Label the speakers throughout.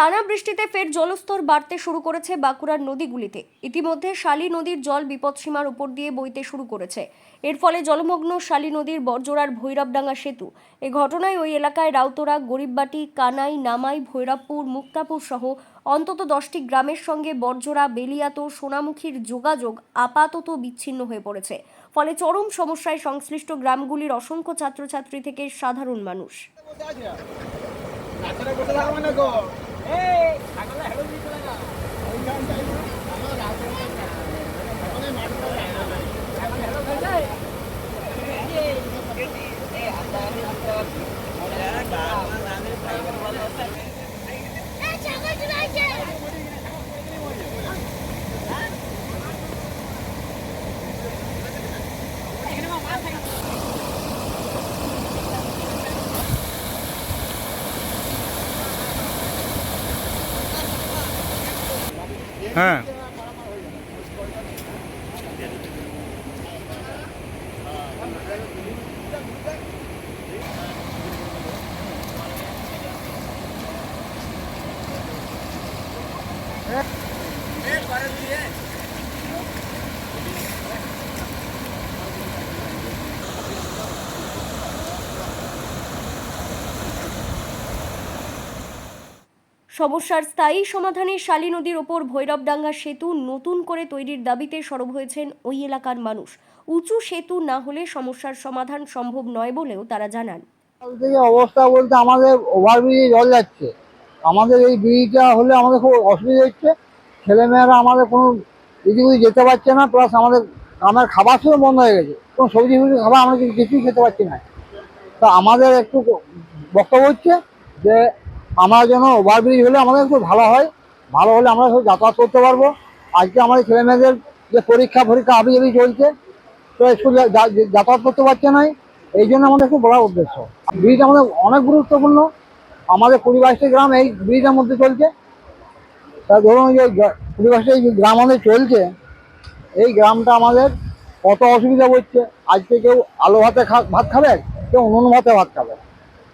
Speaker 1: টানা বৃষ্টিতে ফের জলস্তর বাড়তে শুরু করেছে বাঁকুড়ার নদীগুলিতে। ইতিমধ্যে শালী নদীর জল বিপদসীমার উপর দিয়ে বইতে শুরু করেছে। এর ফলে জলমগ্ন শালী নদীর বরজোড়ার ভৈরবডাঙ্গা সেতু। এ ঘটনায় ওই এলাকায় রাউতরা, গরিববাটি, কানাই, নামাই, ভৈরবপুর, মুক্তাপুর সহ অন্তত দশটি গ্রামের সঙ্গে বরজোড়া বেলিয়াত, সোনামুখীর যোগাযোগ আপাতত বিচ্ছিন্ন হয়ে পড়েছে। ফলে চরম সমস্যায় সংশ্লিষ্ট গ্রামগুলির অসংখ্য ছাত্রছাত্রী থেকে সাধারণ মানুষ।
Speaker 2: 哎，打个来回都没出来。
Speaker 3: হ্যাঁ
Speaker 1: সমস্যার স্থায়ী সমাধানে শালী নদীর ওপর ভৈরবডাঙ্গা সেতু নতুন করে তৈরির দাবিতে সরব হয়েছেন ওই এলাকার মানুষ। উঁচু সেতু না হলে সমস্যার সমাধান সম্ভব নয় বলেও তারা জানান।
Speaker 4: অবস্থা বলতে আমাদের ওভারব্রিজে জল যাচ্ছে। আমাদের এই ব্রিজটা হলে আমাদের খুব অসুবিধা হচ্ছে। ছেলেমেয়েরা আমাদের কোনো এদিক যেতে পারছে না প্লাস আমাদের আমার খাবার শুধু বন্ধ হয়ে গেছে। কোনো সবজি ফবজি খাবার আমরা কিছু কিছুই খেতে পারছি না। তো আমাদের একটু বক্তব্য হচ্ছে যে আমরা যেন ওভারব্রিজ হলে আমাদের একটু ভালো হয়, ভালো হলে আমরা সব যাতায়াত করতে পারব। আজকে আমাদের ছেলেমেয়েদের যে পরীক্ষা ফরীক্ষা আবি যাবি চলছে, তো স্কুল যাতায়াত করতে পারছে না এই জন্য আমাদের খুব বড় উদ্দেশ্য। ব্রিজ আমাদের অনেক গুরুত্বপূর্ণ। আমাদের কুড়ি বাইশটি গ্রাম এই ব্রিজের মধ্যে চলছে। তা ধরুন যে কুড়ি বাইশটি যে গ্রাম আমাদের চলছে, এই গ্রামটা আমাদের কত অসুবিধা হচ্ছে? আজকে কেউ আলো ভাতে ভাত খাবে? কেউ নুন ভাতে ভাত খাবে।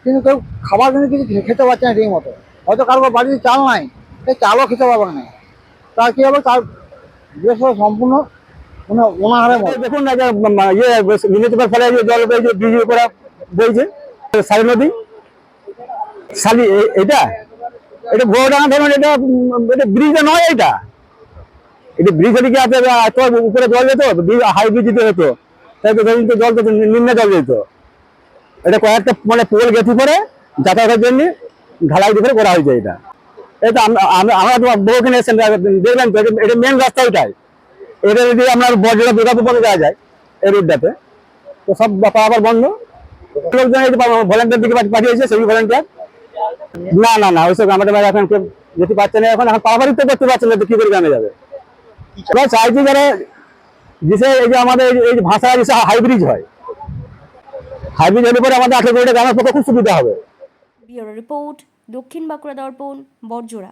Speaker 4: কিন্তু কেউ খাবার কিন্তু কিছু খেতে পারছে না ঠিক মতো। হয়তো কারোর বাড়িতে চাল নাই, সে চালও খেতে পারবে না। তার কী হবে? তার দেশ সম্পূর্ণ মানে অনাহারে
Speaker 5: দেখুন না ইয়ে মিউনিসিপাল ফলে জল বইছে ব্রিজের উপরে বইছে। সারি নদী। শালি এটা? এটা ভোরডাঙ্গা ধরুন এটা এটা ব্রিজ নয় এটা? এটা ব্রিজ হলে কি আছে উপরে জল যেত হাই ব্রিজ দিতে হতো তাই তো ধরুন জল তো নিম্নে জল যেত। এটা কয়েকটা মানে পোল গেঁথে করে যাতায়াতের জন্য ঢালাই দিয়ে করা হয়েছে এটা। এটা আমরা আমরা- আমরা তো বহুখানে এসেছেন দেখবেন তো, এটা- মেন রাস্তা ওইটাই এটা যদি আপনার বজ্র দুর্গাপুর পর্যন্ত যাওয়া যায়, এই রোডটাতে। তো সব পারাবার বন্ধ। লোকজন ভলেন্টিয়ার দিকে পাঠিয়েছে সেই ভলেন্টিয়ার না না না, ওইসব আমাদের বাড়ি এখন কেউ যেতে পারছে না। এখন এখন পারাবারই তো করতে পারছে না কি করে গ্রামে যাবে? চাইছি যারা যেসে এই যে আমাদের এই যে- যে ভাষা যেসে হাইব্রিজ হয় হাইব্রিজ হলে পরে আমাদের আঠেরো কোটি আমার পক্ষে খুব সুবিধা হবে।
Speaker 1: রিপোর্ট, দক্ষিণ বাঁকুড়া দর্পণ বরজোড়া